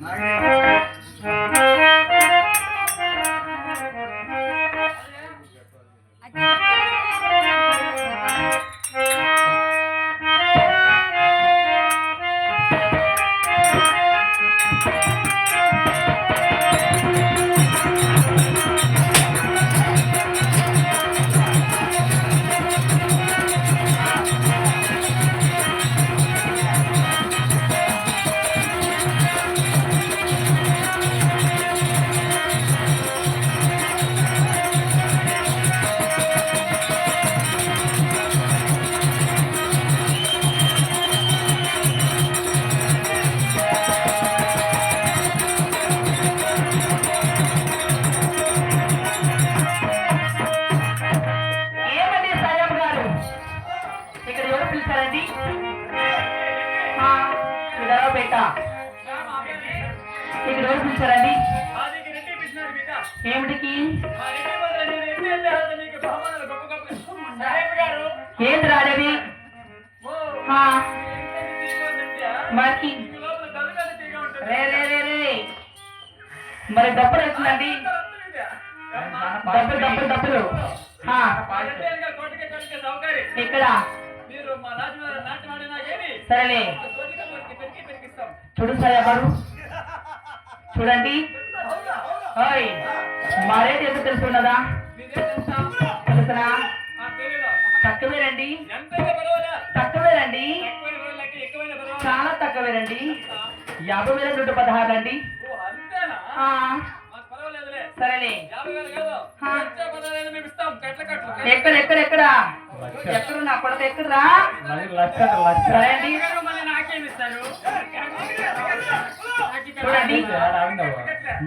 Yeah. సరేనే చూడు సాయాబారు చూడండి. మరేది ఎందుకు తెలుసుకున్నదా తెలుసునా? తక్కువే రండి. చాలా తక్కువేనండి యాభై వేల నూట పదహారు అండి సరేలే. ఎక్కడ ఎక్కడ ఎక్కడ? ఎక్కడ నా కొడత ఎక్కడరా చూడండి.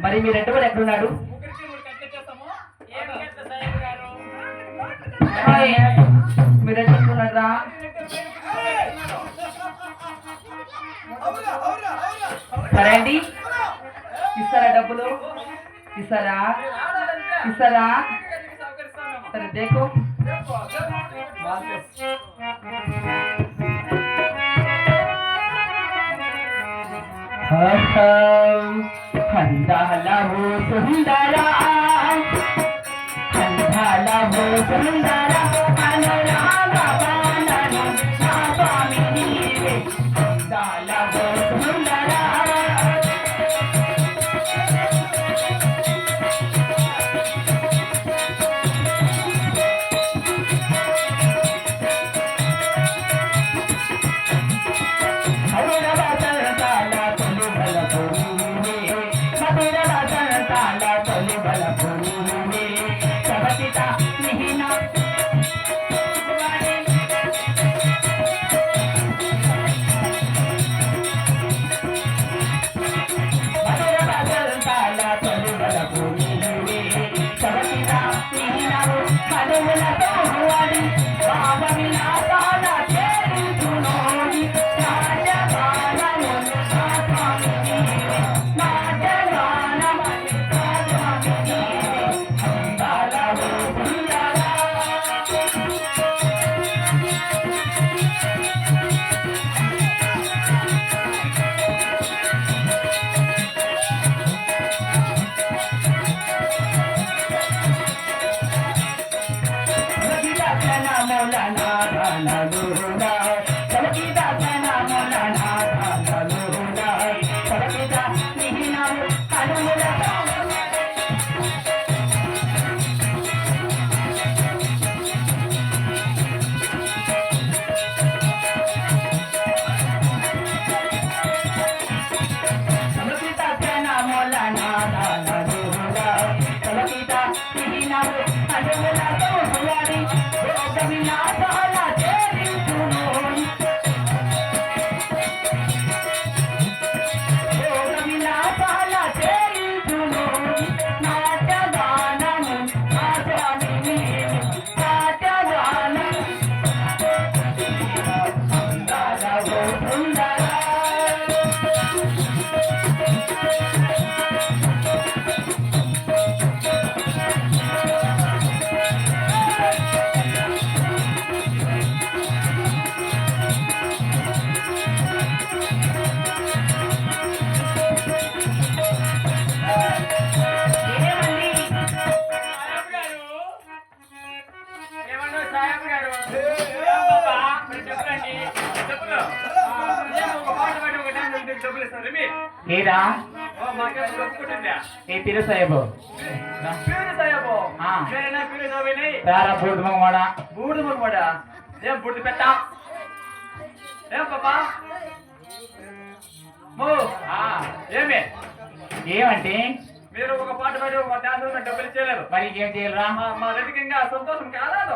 మరి మీరు రెండు కూడా ఎక్కడున్నాడు? మీరు ఎక్కడున్నారా సరే అండి. ఇస్తారా డబ్బులు? ఇస్తారా? ఇస్తారా? సరే దేకో. खंदाला हो सुंदरा. खंदाला हो सुंदरा. ఏరా? ఏ పీరు సాహేబు పీరు సాహేబు మేరేనా పీరు బూడిద మగవాడా? బూడిద మగవాడా? ఏం బూడిద పెట్ట? ఏం పాపా? మో ఏమే? ఏమంటే? మీరు ఒక పాట పాడి ఒక డాన్స్ ఉన్న డబ్బులు ఇచ్చేయలేదు మరి ఏం చేయాలరా? మా రెడ్డికి ఇంకా సంతోషం కాలేదు.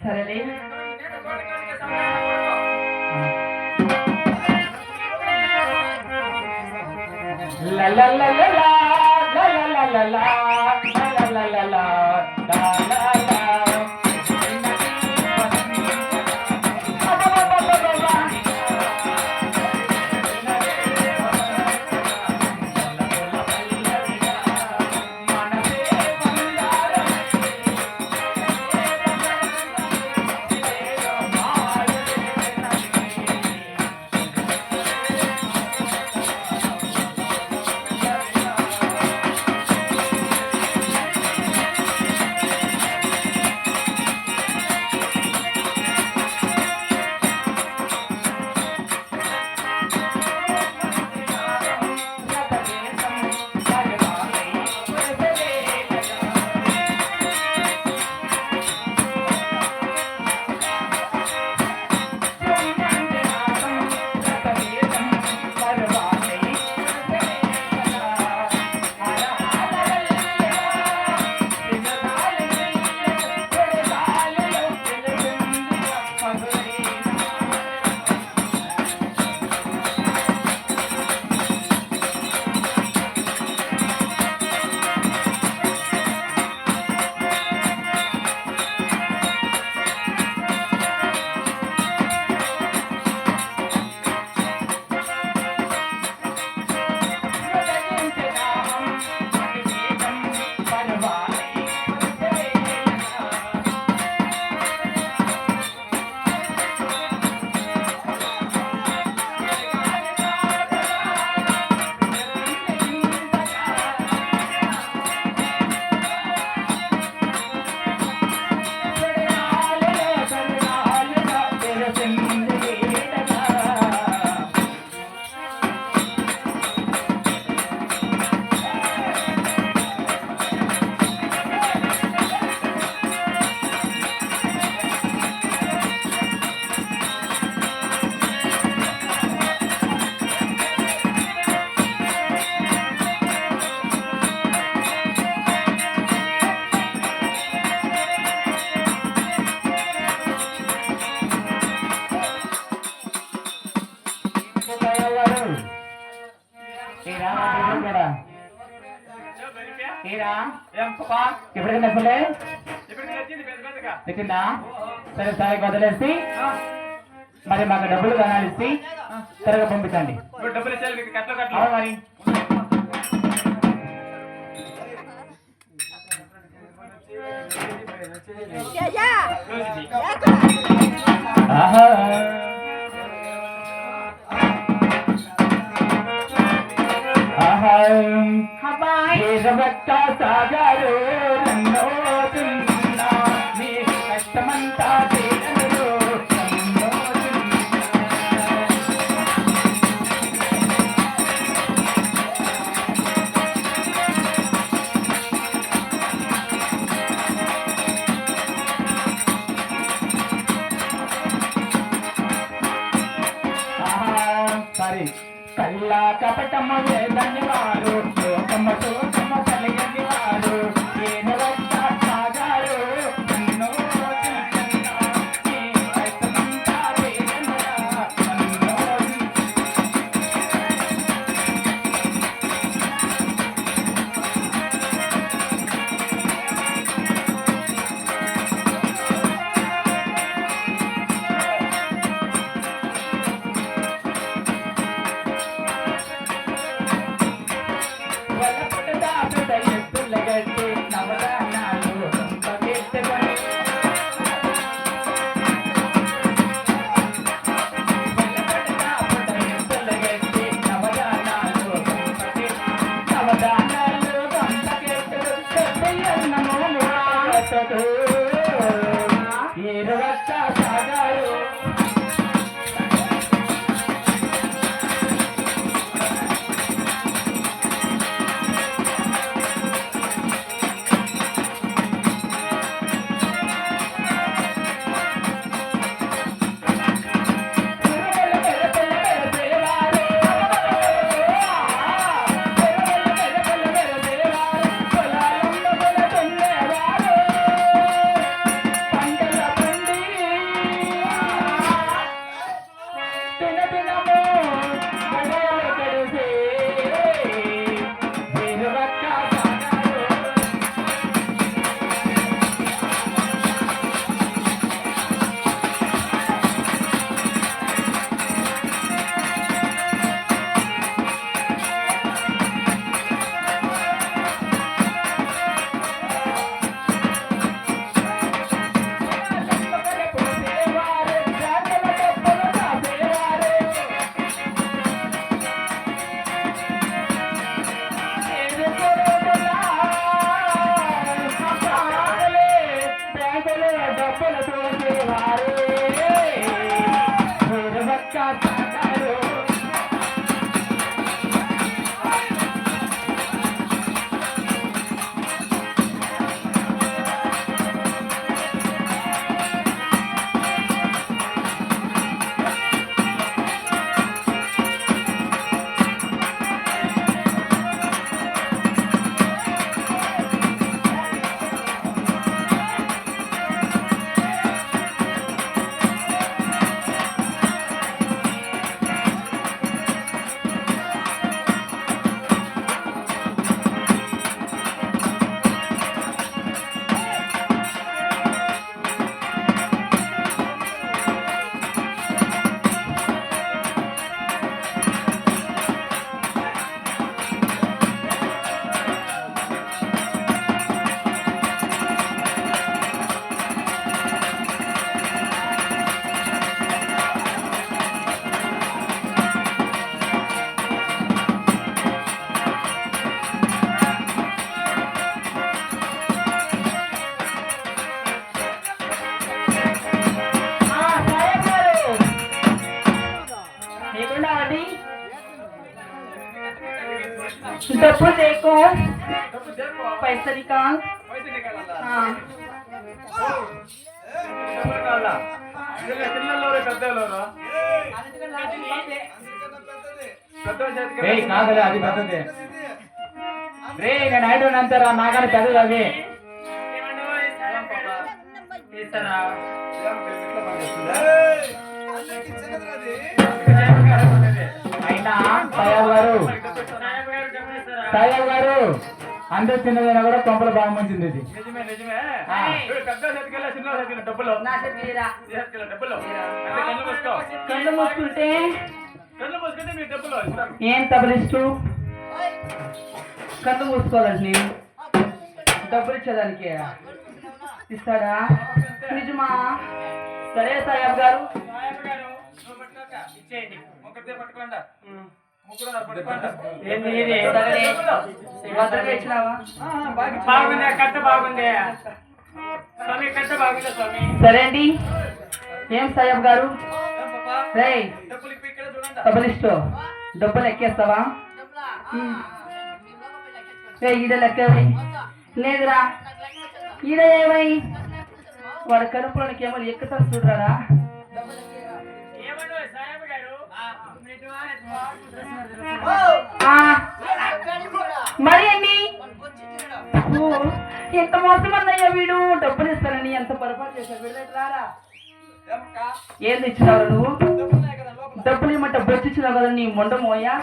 సరేలే నేను పాట కవించే సమయం పడుకో లా లా లా లా లా, లా లా లా లా నచ్చిందా సరే సరే వదిలేసి. మరి మాకు డబ్బులు కనాలిసి త్వరగా పంపించండి. మరి. ఆహా. ఆహా. ఏరవక్క సాగారు నన్నో. వారి కల్లా కపటమ్మ వేదని వారు లోకమ్మ తమ కలిగని వారు. డబ్బులు దేకో पैसा निकाल పైసలు నికాలల్లా हाँ డబ్బులు కావాలా ఇదిగో చిన్నోళ్ళెవరు పెద్దోళ్ళెవరు పెద్దోళ్ళ చేతికి రేయ్ కాదులే అది పెద్దది రే నేను ఐదు అంటారా నాకని పెద్దది అది ఇస్తారా అయినా సాయాబ్ గారు సాయాబ్ గారు అందరు చిన్నదైనా కూడా కొంపలు బాగా మంచిది ఇది. నిజమే నిజమే. ఆ. వీడు పెద్ద చేతికెళ్ళి చిన్న చేతికి డబ్బులు. డబ్బులు. కళ్ళు మూసుకుంటే? కళ్ళు మూసుకుంటే మీ డబ్బులు ఏం తబలిస్టు కళ్ళు మూసుకోవాలండి డబ్బులు ఇచ్చేదానికి. ఇస్తాడా? నిజమా? సరే సాయాబ్ గారు ఇచ్చేయండి. పట్టుకోండి. సరే. అండి. ఏం సాయాబ్ గారు? రేయ్ డబ్బులు ఇప్పుడు ఇక్కడ చూడండి తబలిస్టు డబ్బులు? ఎక్కేస్తావా రే ఈడ లెక్క. లేదురా. ఈడ ఏమై? వాడు కనుపులోనికి ఏమో ఎక్కుతారు చూడరా మరి అండి ఎంత మోసం అన్నయ్యా వీడు డబ్బులు ఇస్తానని ఎంత పొరపాటు చేశారు రారా ఏమక్కా? ఏంది ఇచ్చినావు నువ్వు డబ్బులు ఇమ్మంటే బొచ్చు ఇచ్చినావు కదా నీ మొండమోయా.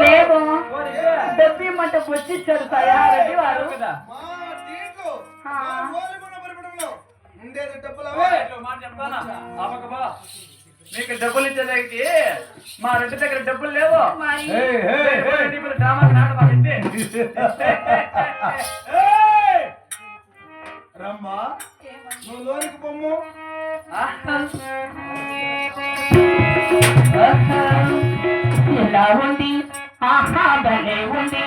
లేదు. డబ్బు ఇమ్మంటే బొచ్చు ఇచ్చారు తయారెడ్డి వారు ఆపక బా. నీకు డబ్బులు ఇచ్చేదానికి మా రెడ్డి దగ్గర డబ్బులు లేవు. రమ్మా. నువ్వు లోనికి పొమ్ము. ఎలా ఉంది? ఆహా భలే ఉంది.